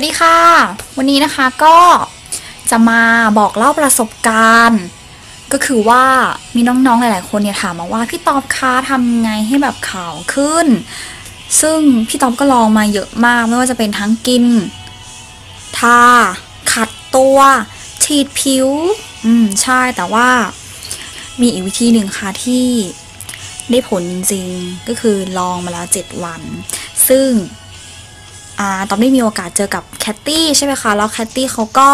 วัสดีค่ะ วันนี้นะคะก็จะมาบอกเล่าประสบการณ์ ก็คือว่ามีน้องๆหลาย ๆ คนเนี่ยถามมาว่าพี่ตอบคะทำไงให้แบบขาวขึ้น ซึ่งพี่ตอบก็ลองมาเยอะมากไม่ว่าจะเป็นทั้งกิน ทา ขัดตัว ฉีดผิว อืมใช่แต่ว่ามีอีกวิธีหนึ่งค่ะที่ได้ผลจริงๆ ก็คือลองมาแล้ว 7 วัน ซึ่ง ตอนได้มีโอกาสเจอกับแคตตี้ใช่ไหมคะ แล้วแคตตี้เขาก็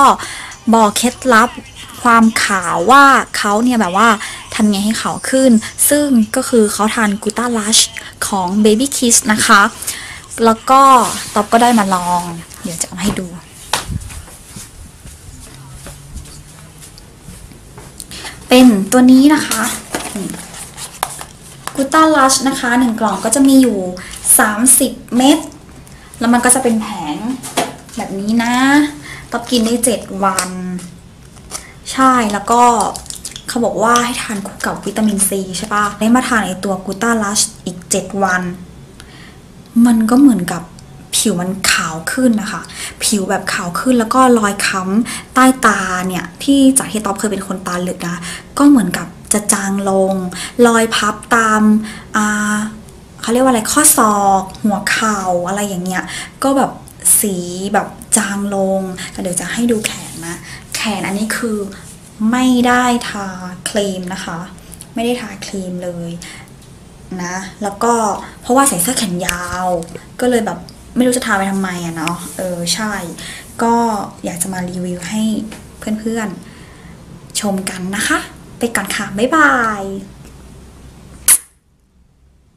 บอกเคล็ดลับความขาวว่าเขาเนี่ยแบบว่าทำไงให้ขาวขึ้น ซึ่งก็คือเขาทานกูต้าลัชของ Baby Kiss นะคะ แล้วก็ตอบก็ได้มาลอง เดี๋ยวจะเอาให้ดู เป็นตัวนี้นะคะกูต้าลัชนะคะหนึ่งกล่องก็จะมีอยู่ 30 เม็ด แล้วมันก็จะเป็นแผงแบบนี้นะตอบกินได้เจ็ดวัน ใช่แล้วก็เขาบอกว่าให้ทานคู่กับวิตามินซีใช่ปะได้มาทานไอตัวกูต้าลัชอีกเจ็ดวัน มันก็เหมือนกับผิวมันขาวขึ้นนะคะ ผิวแบบขาวขึ้นแล้วก็รอยค้ำใต้ตาเนี่ยที่จากที่ต๊อบเคยเป็นคนตาเหลือกนะ ก็เหมือนกับจะจางลง รอยพับตามอ่า เขาเรียกว่าอะไรข้อศอก หัวเข่าอะไรอย่างเงี้ยก็แบบสีแบบจางลงแต่เดี๋ยวจะให้ดูแขนนะ แขนอันนี้คือไม่ได้ทาครีมนะคะ ไม่ได้ทาครีมเลยนะ แล้วก็เพราะว่าใส่เสื้อแขนยาว ก็เลยแบบไม่รู้จะทาไปทำไมอะเนาะเออใช่ ก็อยากจะมารีวิวให้เพื่อนๆชมกันนะคะ ไปก่อนค่ะ บ๊ายบาย